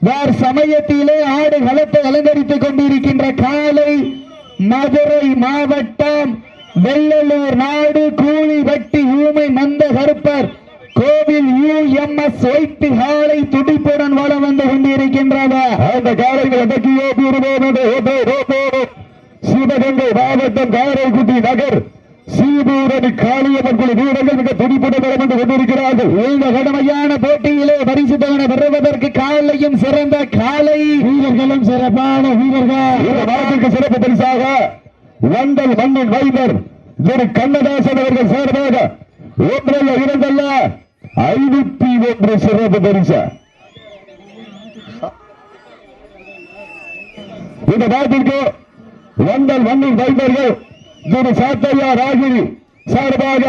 வார் சமயத்திலே ஆடு களத்தை அலங்கரித்துக் கொண்டிருக்கின்ற காலை மதுரை மாவட்டம் வெள்ளலூர் நாடு கூலி வட்டி ஊமை மந்த கருப்பர் கோவில் யூ எம் எஸ் ஒயிட்டு காலை துடிப்புடன் வளம் வந்து கொண்டிருக்கின்றது அந்த காலைகள் அடக்கியோ தூரமோடு சிவகங்கை மாவட்டம் காரைக்குடி நகர். சீதூரணி காளியம்மன் குழு வீரர்கள் மிக துடிப்புடன் வந்து கொண்டிருக்கிறார்கள். இந்த கடுமையான போட்டியிலே பரிசு தொகை பெறுவதற்கு காலையும் சிறந்த காலை. வீரர்களும் சிறப்பான வீரர்கள். இந்த நாட்டிற்கு சிறப்பு பரிசாக வண்டல் மண்ணின் வைவர் திரு கண்ணதாசன் அவர்கள் சார்பாக ஒன்றல்ல இரண்டல்ல ஐநூத்தி ஒன்று சிறப்பு பரிசு. இந்த நாட்டிற்கு வண்டல் மண்ணின் வைவர்கள் திரு சாத்தையா ராகினி சார்பாக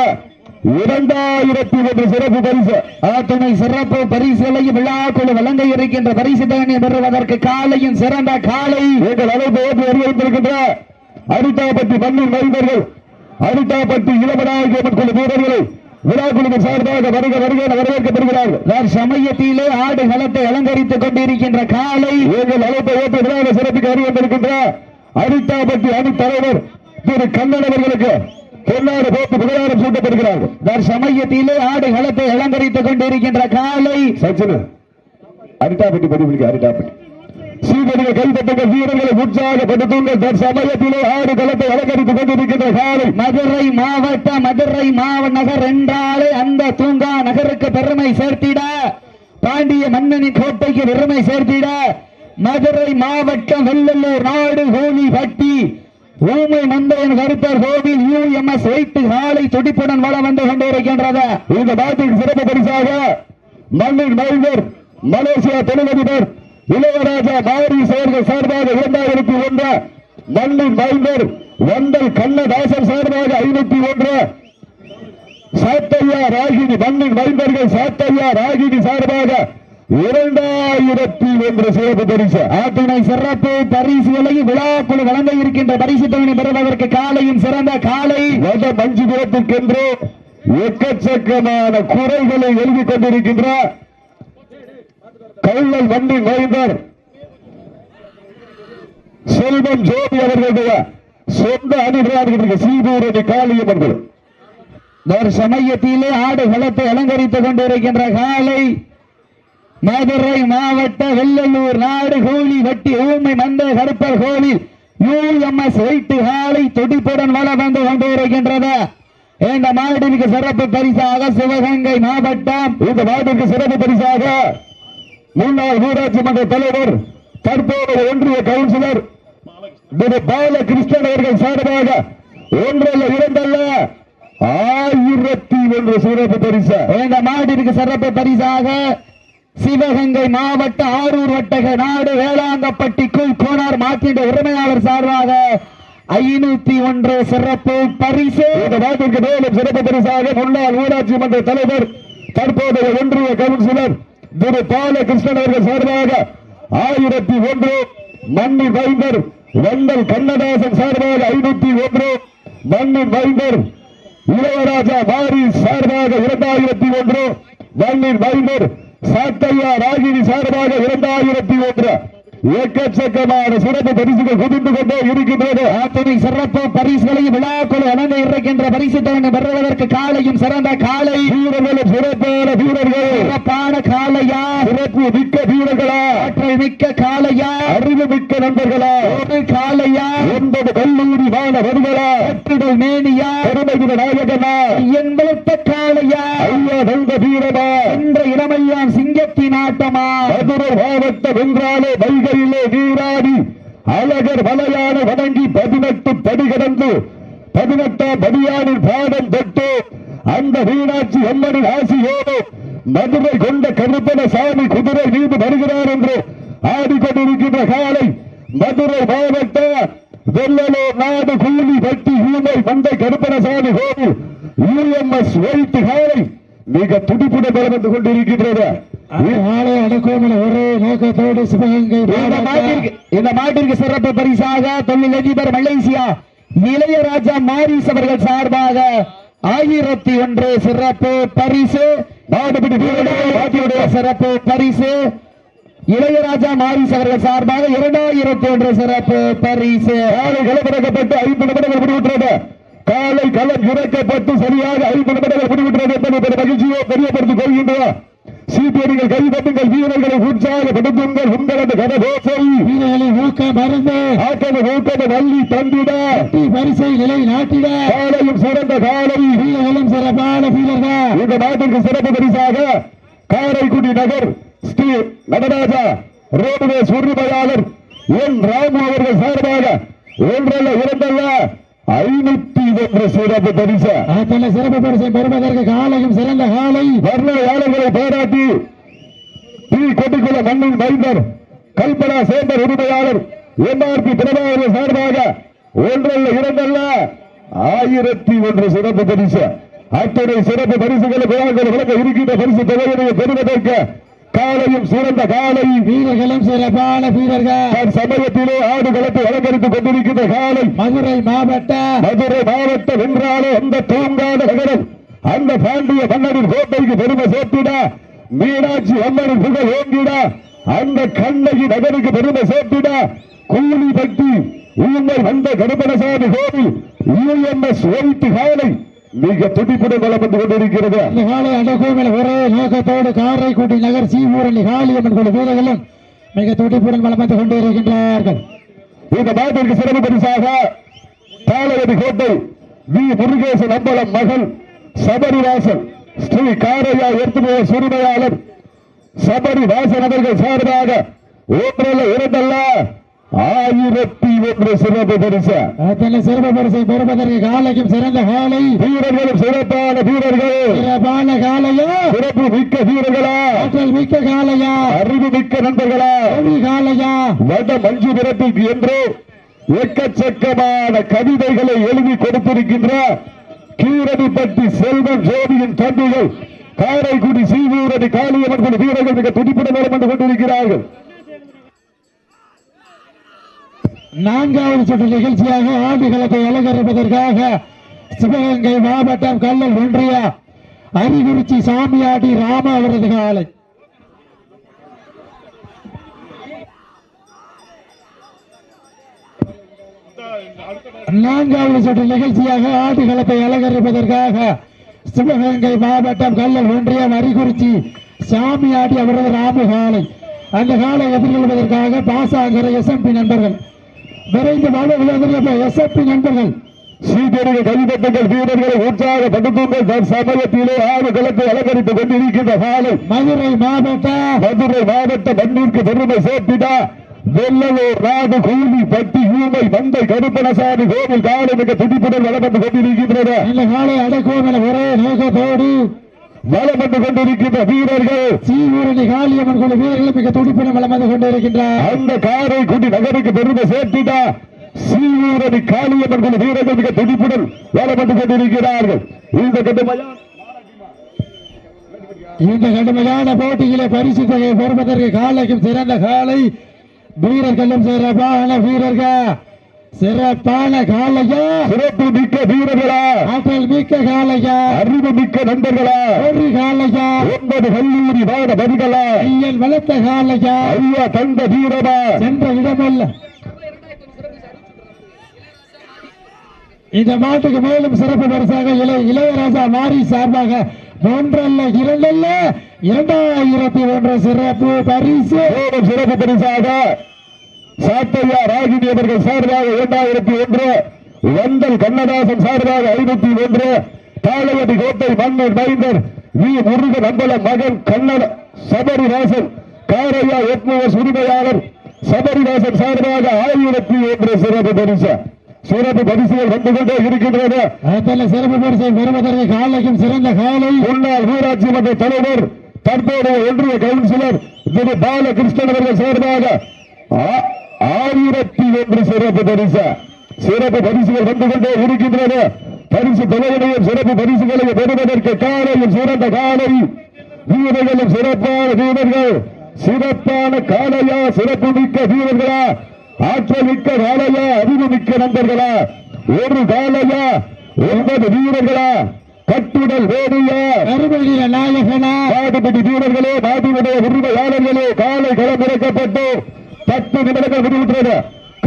இரண்டாயிரத்தி ஒன்று சிறப்பு பரிசு. ஆத்துணை சிறப்பு பரிசுகளையும் விழாக்குழு வழங்க இருக்கின்ற பரிசு தொகையை பெறுவதற்கு காலையும் சிறந்த காலை. எங்கள் அழைப்பு ஏற்று வருகின்ற அரிட்டாப்பட்டி மண்ணின் வைந்தர்கள் அரிட்டாப்பட்டி இளமநாயகம்மன் குழு வீரர்களை விழா குழுவின் சார்பாக வருக வருக வரவேற்கப்படுகிறார்கள். வார் சமயத்திலே ஆடு களத்தை அலங்கரித்துக் கொண்டிருக்கின்ற காலை. எங்கள் அழைப்பை ஏற்று விழாவை சிறப்பிக்க வருகின்ற அரிட்டாப்பட்டி அணி தலைவர் திரு கண்ணன் அவர்களுக்கு பொன்னாடு போட்டு புகழாரம் சூட்டப்படுகிறார்கள் வார் சமயத்திலே ஆடு களத்தை அலங்கரித்துக் கொண்டிருக்கின்ற காலை சச்சின அரிட்டாப்பட்டி படிப்பிடிக்க அரிட்டாப்பட்டி. சீதர்கள் கைப்பட்டுங்கள் வீரர்களை உற்சாகப்படுத்துங்கள். தற்சமயத்திலே ஆடு களத்தை அலங்கரித்துக் கொண்டிருக்கின்ற காலை மதுரை மாவட்ட மதுரை மாநகர் என்றாலே அந்த தூங்கா நகருக்கு பெருமை சேர்த்திட பாண்டிய மன்னனின் கோட்டைக்கு பெருமை சேர்த்திட மதுரை மாவட்டம் வெள்ளலூர் நாடு கோலி பட்டி ஊமை மந்தையன் கருப்பர் கோவில் யூ எம் எஸ் வைத்து காலை துடிப்புடன் வளம் வந்து கொண்டிருக்கின்றது. இந்த பாட்டின் சிறப்பு பரிசாக மண்ணின் மைந்தர் மலேசியா தொழிலதிபர் இளையராஜா மாரி செயல்கள் சார்பாக இரண்டாயிரத்தி ஒன்று மண்ணின் மைந்தர் வண்டல் கண்ணதாசன் சார்பாக ஐநூத்தி ஒன்று. சாத்தையா ராகினி மண்ணின் மைந்தர்கள் சாத்தையா ராகினி சார்பாக இரண்டாயிரத்தி ஒன்று சிறப்பு பரிசு. ஆத்துணை சிறப்பு பரிசுகளையும் விழாக்குழு வழங்க இருக்கின்ற பரிசு தொகை பெறுவதற்கு காலையும் சிறந்த காலை. வட மஞ்சு குலத்துக்கென்று எக்கச்சக்கமான குறைகளை எழுதிக் கொண்டிருக்கின்ற கள்ளல் வண்டி நோய்ந்தர் செல்வம் ஜோதி அவர்களுடைய சொந்த அணிகளாக சீதூரணி காளியம்மன் அவர்கள். சமயத்திலே ஆடு களத்தை அலங்கரித்துக் கொண்டிருக்கின்ற காலை. மதுரை மாவட்ட வெள்ளலூர் நாடு கோழி வட்டி ஊமை மந்த கருப்பர் கோவில் யூஎம்எஸ் வைட்டு காலை துடிப்புடன் வள வந்து கொண்டிருக்கின்றது. இந்த மாவட்டத்திற்கு சிறப்பு பரிசாக சிவகங்கை மாவட்டம் இந்த மாவட்டத்திற்கு சிறப்பு பரிசாக முன்னாள் ஊராட்சி மன்ற தலைவர் தற்போதைய ஒன்றிய கவுன்சிலர் திரு பாலகிருஷ்ணன் அவர்கள் சார்பாக ஒன்றல்ல இரண்டல்ல ஆயிரத்தி ஒன்று சிறப்பு பரிசு. இந்த மாவட்டத்திற்கு சிறப்பு பரிசாக சிவகங்கை மாவட்ட ஆரூர் வட்டக நாடு வேளாங்கப்பட்டிக்குள் கோனார் மாற்றின்ற உரிமையாளர் சார்பாக ஐநூத்தி ஒன்று சிறப்பு பரிசு. இந்த நாட்டிற்கு மேலும் சிறப்பு பரிசாக முன்னாள் ஊராட்சி மன்ற தலைவர் தற்போதைய ஒன்றிய கவுன்சிலர் திரு பாலகிருஷ்ணன் அவர்கள் சார்பாக ஆயிரத்தி ஒன்று மண்ணி வைந்தர் வண்டல் கண்ணதாசன் சார்பாக ஐநூத்தி ஒன்று மண்ணி வைந்தர் இளையராஜா வாரி சார்பாக இரண்டாயிரத்தி ஒன்று மண்ணின் வைந்தர் சாத்தையா ராகினி சார்பாக இரண்டாயிரத்தி ஒன்று. எக்கச்சக்கமான சிறப்பு பரிசுகள் குதிந்து கொண்டே இருக்கின்றது. அத்தனை சிறப்பு பரிசுகளையும் விழாக்களும் வழங்க இருக்கின்ற பரிசு தவணை பெறுவதற்கு காலையும் சிறந்த காலை. வீரர்களும் சிறப்பான வீரர்கள். சிறப்பான காலையா? சிறப்பு மிக்க வீரர்களா? ஆற்றல் மிக்க காலையா? அறிவு மிக்க நண்பர்களா? ஒரு காலையா? ஒன்பது கல்லூரி மாணவர்களா? வெற்றிடல் மேனியா? பெருமைகிற நாயகனா? என்பழுத்த காலையா? ஐயா வெந்த வீரமா என்ற இளமையான் சிங்கத்தின் ஆட்டமா? மதுரை மாவட்டம் என்றாலே வைகையிலே நீராடி அழகர் வலையான வணங்கி பதினெட்டு படி கடந்து பதினெட்டாம் படியானின் பாடம் தொட்டு அந்த மீனாட்சி அம்மனின் ஆசியோடு மதுரை கொண்ட கருப்பன சாமி குதிரை மீது வருகிறார் என்று ஆடிக்கொண்டிருக்கின்ற காலை மதுரை மாவட்ட வெள்ளலூர் நாடு கூலி பட்டி ஊமை மந்தை கருப்பனசாமி கோவில் யூஎம்எஸ் வைத்து காலை மிக துடிப்புடன் பலம் கொண்டிருக்கின்றது. நாளை அடக்கோமல ஒரே நோக்கத்தோடு சிவகங்கை இந்த மாட்டிற்கு சிறப்பு பரிசாக தொழிலதிபர் மலேசியா இளையராஜா மாரிஸ் அவர்கள் சார்பாக ஆயிரத்தி ஒன்று சிறப்பு பரிசு சிறப்பு பரிசு இளையராஜா மாரிஸ் அவர்கள் சார்பாக இரண்டாயிரத்தி ஒன்று சிறப்பு பரிசு. காலை களமிறக்கப்பட்டு ஐந்து நிமிடங்கள் முடிவுற்றது. காலை களம் இறக்கப்பட்டு சரியாக ஐந்து நிமிடங்கள் முடிவுற்றது என்பதை மகிழ்ச்சியை தெரியப்படுத்திக் கொள்கின்றோம் சீட்டியடிகள் கை தட்டுங்கள் வீரர்களை உற்சாகப்படுத்துங்கள். உங்களது கனகோசை. வீரர்களை ஊக்க மருந்து ஆக்கன ஊக்கன வள்ளி தந்திட. வெற்றி பரிசை நிலை நாட்டிட. காலையும் சிறந்த காலை. வீரர்களும் சிறப்பான வீரர்கள். இந்த நாட்டிற்கு சிறப்பு பரிசாக காரைக்குடி நகர் ஸ்ரீ நடராஜா ரோடுவேஸ் உரிமையாளர் என் ராமு அவர்கள் சார்பாக ஒன்றல்ல இரண்டல்ல ஐநூத்தி ஒன்று சிறப்பு பரிசு. அத்தனை சிறப்பு பரிசை பெறுவதற்கு காலையும் சிறந்த காலை. வர்ணனையாளர்களை பாராட்டி டி கொட்டிக்குள மண்ணின் மைந்தர் கல்பனா சேந்தர் உரிமையாளர் எம்ஆர்பி பிரபாகர் சார்பாக ஒன்றல்ல இரண்டல்ல ஆயிரத்தி ஒன்று சிறப்பு பரிசு. அத்தனை சிறப்பு பரிசுகளை விழாக்கள் விளக்க இருக்கின்ற பரிசு தொகையினை பெறுவதற்கு காலையும் சிறந்த காலை. வீரர்களும் சிறப்பான வீரர்கள். சமயத்திலே ஆடு களத்தை அலங்கரித்துக் கொண்டிருக்கின்ற காலை. மதுரை மாவட்ட மதுரை மாவட்ட வென்றாலே அந்த தூங்காத நகரம். அந்த பாண்டிய மன்னரின் கோட்டைக்கு பெருமை சேர்த்திட. மீனாட்சி அம்மனின் புகழ் ஓங்கிட அந்த கண்ணகி நகருக்கு பெருமை சேர்த்திட. கூலி பட்டி ஊமை வந்த கருப்பணசாமி கோவில் யூஎம்எஸ் ஒயிட் காலை. மிக துடிப்புடன் வந்து கொண்டிருக்கிறது. இந்த காலை அடக்கோவில் ஒரே நோக்கத்தோடு காரைக்குடி நகர் சீவூரணி காளியம்மன் குழு வீரர்களும் மிக துடிப்புடன் வந்து கொண்டிருக்கின்றார்கள். இந்த நாட்டிற்கு சிறப்பு பரிசாக பாலவதி கோட்டை வி. முருகேசன் அம்பலம் மகள் சபரிவாசன் ஸ்ரீ காரையா ஏற்றுமையர் சுரிமையாளர் சபரிவாசன் அவர்கள் சார்பாக ஒன்றல்ல இரண்டல்ல ஆயிரத்தி ஒன்று சிறப்பு பரிசு. அத்தனை சிறப்பு பரிசை பெறுவதற்கு காலைக்கும் சிறந்த காலை. வீரர்களும் சிறப்பான வீரர்கள். சிறப்பான காலையா? சிறப்பு மிக்க வீரர்களா? ஆற்றல் மிக்க காலையா? அறிவு மிக்க நண்பர்களா? காலையா? வட மஞ்சு நிறத்துக்கு என்று எக்கச்சக்கமான கவிதைகளை எழுதி கொடுத்திருக்கின்ற கீரடிப்பட்டி செல்வம் ஜோதியின் தம்பிகள் காரைக்குடி சீவூரணி காளியம்மன் வீரர்கள் மிக துடிப்புடன் வந்து கொண்டிருக்கிறார்கள். நான்காவது சுற்று நிகழ்ச்சியாக ஆண்டுகளத்தை அலங்கரிப்பதற்காக சிவகங்கை மாவட்டம் கல்லல் ஒன்றிய அரிகுறிச்சி சாமியாடி ராம அவரது காலை. நான்காவது சுற்று நிகழ்ச்சியாக ஆடுகளத்தை அலங்கரிப்பதற்காக சிவகங்கை மாவட்டம் கல்லல் ஒன்றியம் அரிகுறிச்சி சாமியாடி அவரது ராமு காலை. அந்த காலை எதிர்கொள்வதற்காக பாசாங்கர எஸ்எம்பி நண்பர்கள் விரைந்து எஸ்எப்பி நண்பர்கள் சீட்டடிகள் கைதட்டுங்கள் வீரர்களை உற்சாகப்படுத்துங்கள் சமயத்திலே ஆறு களத்தை அலங்கரித்துக் கொண்டிருக்கின்ற காலை மதுரை மாவட்ட மதுரை மாவட்ட மண்ணிற்கு பெருமை சேர்த்திட. வெள்ளலூர் நாடு கூலி பட்டி ஊமை மந்தை கருப்பணசாமி கோவில் காலை மிக துடிப்புடன் வளம் வந்து கொண்டிருக்கின்றன. இந்த காலை அடக்குவோம் ஒரே நோக்கத்தோடு வளம் வந்து கொண்டிருக்கின்ற வீரர்கள். சீவூரணி காளியம்மன் குழு வீரர்கள் மிக துடிப்புடன் வளம் வந்து கொண்டிருக்கின்றார். அந்த காரைக்குடி நகருக்கு பெருமை சேர்த்திட சீவூரணி காளியம்மன் குழு வீரர்கள் மிக துடிப்புடன் வளம் வந்து கொண்டிருக்கிறார்கள். இந்த கட்டுமையா இந்த கடுமையான போட்டியிலே பரிசு தொகை பெறுவதற்கு காலைக்கும் சிறந்த காலை வீரர்களும் சிறப்பான வீரர்கள். சிறப்பான காலையா? சிறப்பு மிக்க வீரர்களா? ஆற்றல் மிக்க காலையா? அறிவு மிக்க நண்பர்களா? ஒரு காலையா? ஒன்பது கல்லூரி வாட பதிகளா ஐயன் வளர்த்த காலையா? ஐயா தந்த வீரமா சென்ற இடமல்ல. இந்த மாட்டுக்கு மேலும் சிறப்பு பரிசாக இளைய இளையராஜா மாரி சார்பாக ஒன்றல்ல இரண்டல்ல இரண்டாயிரத்தி ஒன்று சிறப்பு பரிசு. சிறப்பு பரிசாக சாத்தையா ராகினி அவர்கள் சார்பாக இரண்டாயிரத்தி ஒன்று வந்தல் கண்ணதாசன் சார்பாக ஐநூத்தி ஒன்று தாளவதி கோட்டை மன்னர் மைந்தர் வி. முருகன் அம்பலம் மகன் கண்ணன் சபரிவாசன் காரையா எட்நூறு உரிமையாளர் சபரிவாசன் சார்பாக ஆயிரத்தி ஒன்று சிறப்பு பரிசு. சிறப்பு பரிசுகள் வந்து கொண்டே இருக்கின்றது அத்தனை சிறப்பு பரிசை பெறுவதற்கு காலைக்கும் சிறந்த காலை. முன்னாள் ஊராட்சி மன்ற தலைவர் தற்போதைய ஒன்றிய கவுன்சிலர் திரு. பாலகிருஷ்ணன் அவர்கள் சார்பாக ஆயிரத்தி ஒன்று சிறப்பு பரிசு. சிறப்பு பரிசுகள் வந்து கொண்டே இருக்கின்றது பரிசு தலைவரையும் சிறப்பு பரிசுகளை பெறுவதற்கு காலையும் சிறந்த காலை. வீரர்களும் சிறப்பான வீரர்கள். சிறப்பான காலையா சிறப்பு மிக்க வீரர்களா? ஆற்றல் மிக்க காலையா அறிவு மிக்க நண்பர்களா? ஒரு காலையா ஒன்பது வீரர்களா? கட்டுடல் வேடியா கருமையில நாயகனா? மாடுபிடி வீரர்களே மாடுடைய உரிமையாளர்களே காலை களம் இறக்கப்பட்டு பத்து நிமிடங்கள் முடிவுற்றது.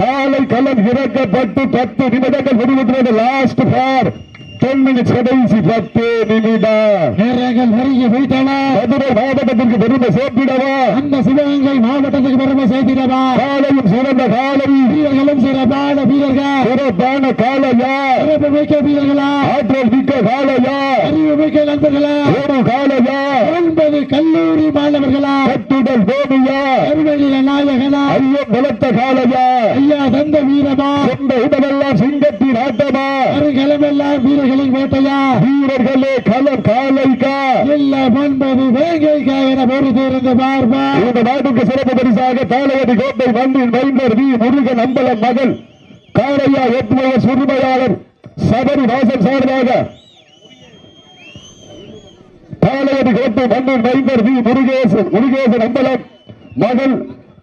காலை களம் இறக்கப்பட்டு பத்து நிமிடங்கள் முடிவுற்றது. லாஸ்ட் பார் மினிட்ஸ் கடைசி பத்து நிமிடம். நேரங்கள் நெருங்கி போயிட்டன. மதுரை மாவட்டத்திற்கு பெருமை சேர்த்திடவா? அந்த சிவகங்கை மாவட்டத்துக்கு பெருமை சேர்த்திடவா? காலையும் சிறந்த காலை வீரர்களும் சிறப்பான வீரர்கள். சிறப்பான காலையா? சிறப்பு மிக்க வீரர்களா? ஆற்றல் மிக்க காலையா? அறிவு மிக்க நண்பர்களா? ஒரு காலையா? ஒன்பது கல்லூரி மாணவர்களா? கட்டுடல் வேடியா கருமையில நாயகனா ஐயம் பலத்த காலையா? ஐயா தந்த வீரமா? சொந்த இடமெல்லாம் சிங்கத்தின் ஆட்டமா? அருகிலமெல்லாம் வீரர்களின் வேட்டையா? வீரர்களே களம் காலைக்கா? எல்லாம் ஒன்பது வேங்கைக்கா என பொறுத்து இருந்து பார்ப்பா இந்த நாட்டுக்கு சிறப்பு பரிசாக தாளவதி கோட்டை மண்ணின் வைந்தர் வி. முருகன் அம்பலம் மகள். காரையா எட்டுவ சுருமையாளர் சபரி வாசல் சார்பாக தாளவதி கோட்டை மண்ணின் வைந்தர் வி. முருகேசன் முருகேசன் அம்பலம் மகள்.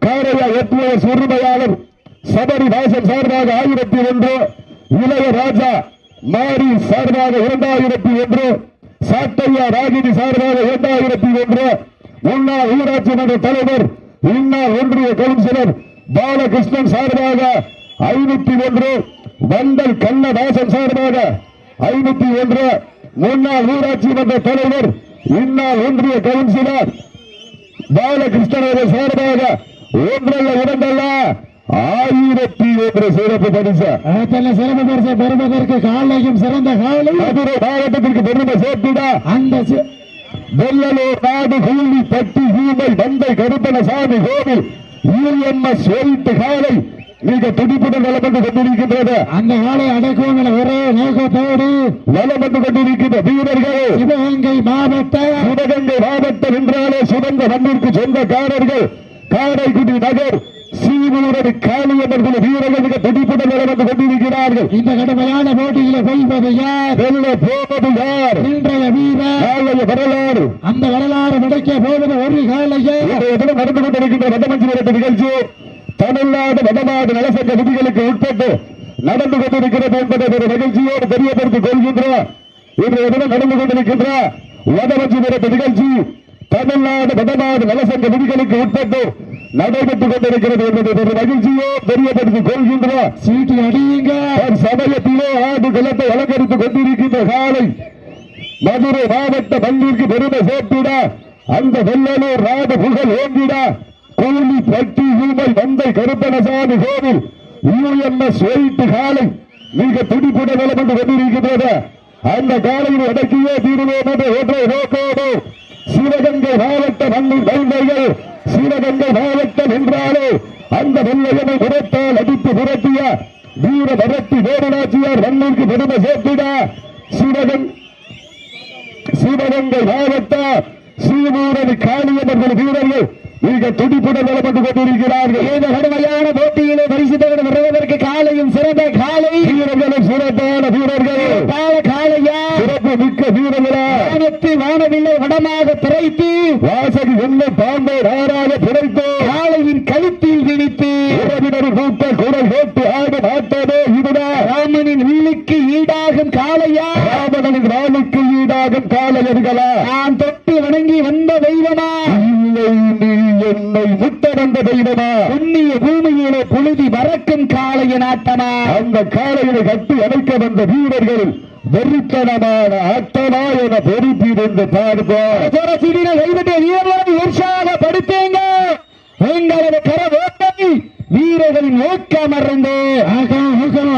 காரையா எட்டுவ சுருமையாளர் சபரி வாசல் சார்பாக ஆயிரத்தி ஒன்று இளைய ராஜா மாரி சார்பாக இரண்டாயிரத்தி ஒன்று சாட்டையா ராகினி சார்பாக இரண்டாயிரத்தி ஒன்று முன்னாள் ஊராட்சி மன்ற தலைவர் இன்னார் ஒன்றிய கவுன்சிலர் பாலகிருஷ்ணன் சார்பாக ஐநூத்தி ஒன்று வண்டல் கண்ணதாசன் சார்பாக ஐநூத்தி ஒன்று முன்னாள் ஊராட்சி மன்ற தலைவர் இன்னால் ஒன்றிய கவுன்சிலர் பாலகிருஷ்ணன் அவர்கள் சார்பாக ஒன்றல்ல இரண்டல்ல. ஆயிரத்தி ஒன்று சிறப்பு பரிசு. அத்தனை சிறப்பு பரிசை பெறுவதற்கு காலையும் சிறந்த காலை மதுரை மாவட்டத்திற்கு பெருமை சேர்த்திட. அந்த வெள்ளலூர் நாடு கூலி பட்டி ஊமை வந்தை கருப்பணசாமி கோவில். யூஎம்எஸ் ஒயிட் காலை. மிக துடிப்புடன் வலம் வந்து கொண்டிருக்கின்றது. அந்த காலை அடக்கும் என ஒரே நோக்கத்தோடு வலம் வந்து கொண்டிருக்கின்ற வீரர்கள். சிவகங்கை மாவட்ட சிவகங்கை மாவட்டம் என்றாலே சுதந்த மண்ணிற்கு சொந்தக்காரர்கள். காரைக்குடி நகர் சீவூரடி காளியம்மன் வீரர்கள் மிக துடிப்புடன் வந்து கொண்டிருக்கிறார்கள். இந்த கடுமையான போட்டியில வெல்வது யார்? வெல்ல போவது யார்? இன்றைய வீரர். நாளைய வரலாறு. அந்த வரலாறு நடக்க போவது ஒரு காலையே நடந்து கொண்டிருக்கின்ற வடமஞ்சி விரட்டு நிகழ்ச்சி தமிழ்நாடு வடநாடு நலசங்க விதிகளுக்கு உட்பட்டு நடந்து கொண்டிருக்கிறது என்பதை ஒரு மகிழ்ச்சியோடு தெரியப்படுத்திக் கொள்கின்றோம் இன்றைய தினம் நடந்து கொண்டிருக்கின்ற வடமஞ்சி விரட்டு நிகழ்ச்சி. தமிழ்நாடு வடநாடு நலசங்க விதிகளுக்கு உட்பட்டு நடைபெற்றுக் கொண்டிருக்கிறது என்பதை ஒரு மகிழ்ச்சியோ தெரியப்படுத்திக் கொள்கின்றோம் சீட்டு அடியுங்க சமயத்திலே ஆடு குலத்தை அலங்கரித்துக் கொண்டிருக்கின்ற காலை மதுரை மாவட்ட மண்ணிற்கு பெருமை சேர்த்திட அந்த வெள்ளலூர் நாடு புகழ் ஓங்கிட கூலி பட்டி ஊமை வந்தை கருப்பணசாமி கோவில் யூஎம்எஸ் ஒயிட் காலை மிக துடிப்புட நிலம் என்று கொண்டிருக்கின்றது. அந்த காலையில் அடக்கியே தீருவோம் என்ற ஒற்றை நோக்கோடு சிவகங்கை மாவட்ட மண்ணின் வைந்தைகள் சிவகங்கை மாவட்டம் என்றாலே அந்த வெள்ளையனை புறத்தால் அடித்து புரட்டிய வீர பரத்தி வேடநாச்சியார் மண்ணிற்கு பெருமை சேர்த்திட சிவகங்கை சிவகங்கை மாவட்ட ஸ்ரீமூரணி காளியம்மன் வீரர்கள் மிக துடிப்புடன் நலப்பட்டு கொண்டிருக்கிறார்கள். இந்த கடுமையான போட்டியிலே பரிசு தகடு வருவதற்கு காலையும் சிறந்த காலை. வீரர்களும் சிறப்பான வீரர்கள். மிக்க வானத்து வானவில்லை வடமாக திரைத்து வாசகி என்ன பாம்பை நாராக பிழைத்து காளையின் கழுத்தில் விழித்து உறவினர் கூட்ட குரல் கேட்டு ஆடும் ஆட்டமே இதுதான் ராமனின் வில்லுக்கு ஈடாகும் காளையா? ராவணனின் வாளுக்கு ஈடாகும் காலையர்களா நான் தொட்டு வணங்கி வந்த தெய்வமா? இல்லை நீ என்னை முட்ட வந்த தெய்வமா? புண்ணிய பூமியிலே புழுதி மறக்கும் காளைய நாட்டமா அந்த காலையில கட்டி அணைக்க வந்த வீரர்கள் வெறித்தனமான ஆட்டமா என சிறின கைவிட்ட வீரர்களை உற்சாகப்படுத்துங்க எங்களது கரவோட்டை வீரர்களின் நோக்கம் அறிந்து.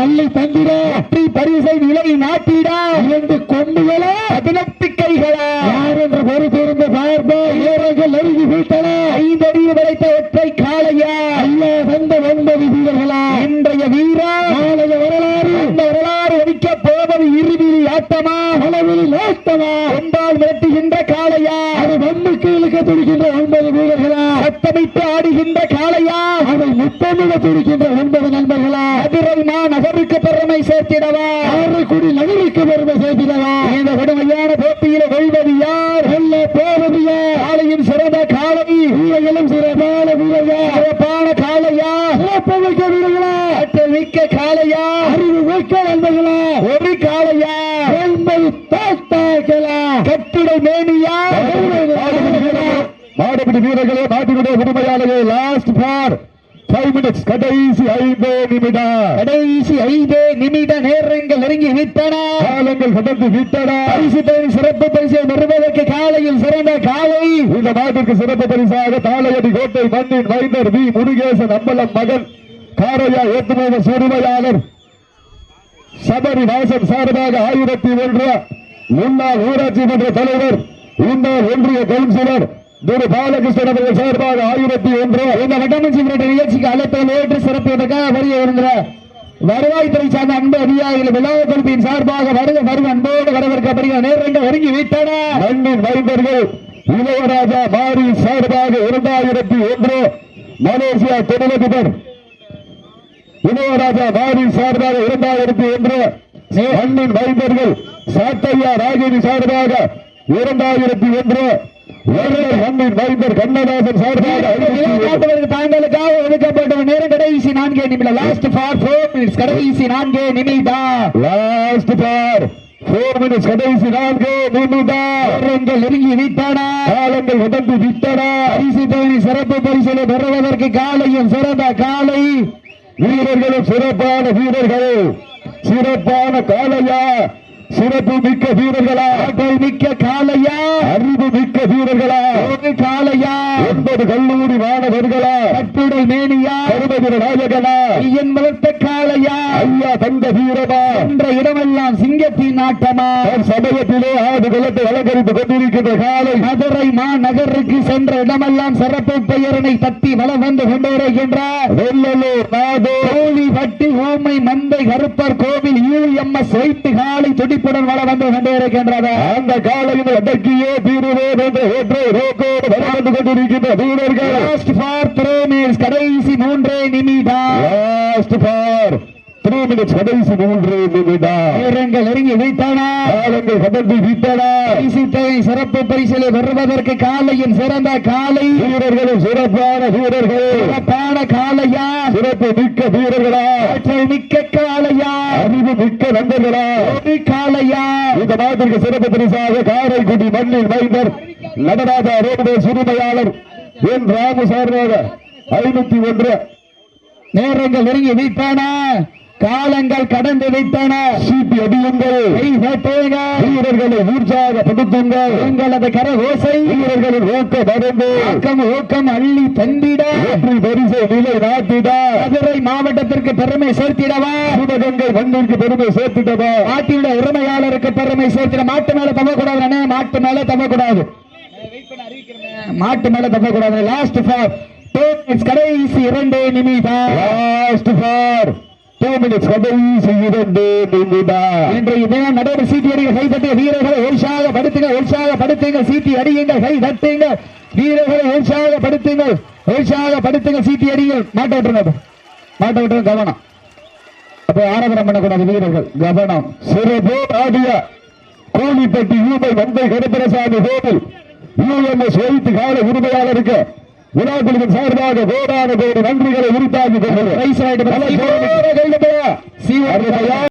அள்ளி தந்திட. பரிசை நிலை நாட்டிட. இரண்டு கொண்டுகளா பதினெட்டு கைகளா. யார் என்ற பொறுப்பிருந்து பார்ப்போம். வீரர்கள் நெருங்கி விட்டன ஐந்தடியில் வளைத்த ஒற்றை காளையா. ஐயா வந்த ஒன்பது வீரர்களா. இன்றைய வீரா நாளைய வரலாறு. அந்த அடிக்க போவது இறுதியில் ஆட்டமா? அளவில் நோட்டமா கொண்டால் மிரட்டுகின்ற காளையா? அது மண்ணுக்கு இழுக்க துடிக்கின்ற ஒன்பது வீரர்களா? சத்தமிட்டு ஆடுகின்ற காளையா? அதை முத்தமிட துடிக்கின்ற ஒன்பது நண்பர்களா? மதுரை நகருக்கு பெருமை சேர்த்திடவா ஆறுக்குடி நகருக்கு பெருமை சேர்த்திடவா இந்த கடுமையான போட்டியில வெல்வது யார் வெல்ல போவது யார் காளையின் சிறந்த காளை வீரர்களும் சிறப்பான வீரர்கள் சிறப்பான காளையா சிறப்பு மிக்க வீரர்களா ஆற்றல் மிக்க காளையா அறிவு மிக்க நண்பர்களா ஒரு காளையா என்பது தாத்தாய் கேட்கலாம் கட்டுடை மேனியா மாடுபிடி வீரர்களே நாட்டினுடைய உரிமையாளர்களே லாஸ்ட் ஃபார் கடைசி ஐந்து நிமிடம். கடைசி ஐந்து நிமிட நேரங்கள் நெருங்கி விட்டன. காலங்கள் கடந்து விட்டன. பரிசு தொகை சிறப்பு பரிசை பெறுவதற்கு காலையில் சிறந்த காலை. இந்த நாட்டிற்கு சிறப்பு பரிசாக தாளையடி கோட்டை மண்ணின் மைந்தர் வி. முருகேசன் அம்பலம் மகன் காரையா ஏற்றுமதி உரிமையாளர் சபரி வாசன் சார்பாக ஆயிரத்தி ஒன்று முன்னாள் ஊராட்சி மன்ற தலைவர் முன்னாள் ஒன்றிய கவுன்சிலர் திரு பாலகிருஷ்ணன் அவர்கள் சார்பாக ஆயிரத்தி ஒன்று. இந்த வட்டமஞ்சி விரட்ட நிகழ்ச்சிக்கு அழைப்பதில் ஏற்று சிறப்பிப்பதற்காக வருகை இருந்த வருவாய்த்துறை சார்ந்த அன்பு அதிகாரிகள் விழா குழுப்பின் சார்பாக வருக வரும் அன்போடு வரவேற்கப்படுகிற நேரங்கள் ஒருங்கி விட்டன. அன்பின் மைந்தர்கள் இளையராஜா மாரி சார்பாக இரண்டாயிரத்தி ஒன்று. மலேசியா தொழிலதிபர் இளையராஜா மாரி சார்பாக இரண்டாயிரத்தி ஒன்று. மண்ணின் மைந்தர்கள் சாத்தையா ராகினி சார்பாக இரண்டாயிரத்தி ஒன்று. கண்ணதாசன் தாங்களுக்காக ஒதுக்கப்பட்ட நேரம் கடைசி நான்கே நிமிடம். லாஸ்ட் ஃபார் ஃபோர் மினிட்ஸ் கடைசி நான்கே நிமிடம். லாஸ்ட் பார் போர் மினிட்ஸ் கடைசி நான்கு நிமிடம். நேரங்கள் நெருங்கி விட்டன. காலங்கள் உடம்பு விட்டன. பரிசு தொகை சிறப்பு பரிசிலை பெறுவதற்கு காலையும் சிறந்த காலை. வீரர்களும் சிறப்பான வீரர்கள். சிறப்பான காளையா. சிறப்பு மிக்க வீரர்களா? ஆற்றல் மிக்க காலையா அறிவு மிக்க வீரர்களா? ஒரு காலையா ஒன்பது கல்லூரி மாணவர்களா? கட்டுடல் மேனியா? கருமதிர நாயகனா? ஐயன் வளர்த்த காலையா ஐயா தந்த வீரமா? என்ற இடமெல்லாம் சிங்கத்தின் ஆட்டமா சமயத்திலே ஆடு குலத்தை அலங்கரித்துக் கொண்டிருக்கின்ற காலை மதுரை மாநகருக்கு சென்ற இடமெல்லாம் சிறப்பு பெயரனை தட்டி வலம் வந்து கொண்டிருக்கின்ற வெள்ளலூர் நாடு. கோழி வட்டி ஊமை மந்தை கருப்பர் கோவில் யூஎம்எஸ் வைத்து காலை துடிப்புடன் வளம் வந்து கொண்டிருக்கின்றது அந்த காலையில் அடக்கியே தீருவோம் என்ற ஒற்றை ரோக்கோடு வலம் வந்து கொண்டிருக்கின்ற வீரர்கள். லாஸ்ட் ஃபார் த்ரீ மினிட்ஸ் கடைசி மூன்றே நிமிடம். லாஸ்ட் த்ரீ மினிட்ஸ் கடைசி மூன்று நிமிடம். நேரங்கள் நெருங்கி விட்டன? காலங்கள் கடந்து விட்டன? சிறப்பு பரிசிலை பெறுவதற்கு காலையின் சிறந்த காலை. வீரர்களும் சிறப்பான வீரர்கள். சிறப்பான காலையா? சிறப்பு மிக்க வீரர்களா? ஆற்றல் மிக்க காலையா? அறிவு மிக்க நண்பர்களா? காலையா? இந்த நாட்டிற்கு சிறப்பு பரிசாக காரைக்குடி மண்ணில் மைந்தர் நடராஜா ரோடு சிறுமையாளர் என் ராமு சார்பாக ஐநூத்தி ஒன்று. நேரங்கள் நெருங்கி விட்டன? காலங்கள் கடந்து விட்டன. சீட்டி அடியுங்கள். வீரர்களை உற்சாகப்படுத்துங்கள் உங்களது கர ஓசை வீரர்களின் ஊக்க மருந்து ஊக்கம் ஊக்கம் அள்ளி தந்திட. வெற்றி பரிசை நிலை நாட்டிட. மதுரை மாவட்டத்திற்கு பெருமை சேர்த்திடவா? சிவகங்கை மண்ணிற்கு பெருமை சேர்த்திட்டதா மாட்டினுடைய உரிமையாளருக்கு பெருமை சேர்த்திட. மாட்டு மேல தவக்கூடாது அண்ணே. மாட்டு மேல தவக்கூடாது. மாட்டு மேல தவக்கூடாது. லாஸ்ட் ஃபார் கடைசி இரண்டு நிமிடம். லாஸ்ட் ஃபார் டூ மினிட்ஸ் கடைசி இரண்டு நிமிடம் இன்றைய தினம் நடைபெற சீட்டி அடிகள் கை தட்டிய வீரர்களை உற்சாகப்படுத்துங்க உற்சாகப்படுத்துங்க சீட்டி அடியுங்கள் கை தட்டுங்க வீரர்களை உற்சாகப்படுத்துங்கள் உற்சாகப்படுத்துங்க சீட்டி அடிகள் மாட்ட விட்டுருங்க மாட்ட விட்டுருங்க கவனம். அப்ப ஆராதனை பண்ணக்கூடாது வீரர்கள் கவனம். சிறப்பு ஆடிய கூலிப்பட்டி யூமை மந்தை கருப்பரசாமி கோவில். யூஎம்எஸ் வைத்து கால உரிமையாளருக்கு விழாக்குழுவின் சார்பாக கோடான கோடி நன்றிகளை உரித்தாக்கி கொள்கிறேன்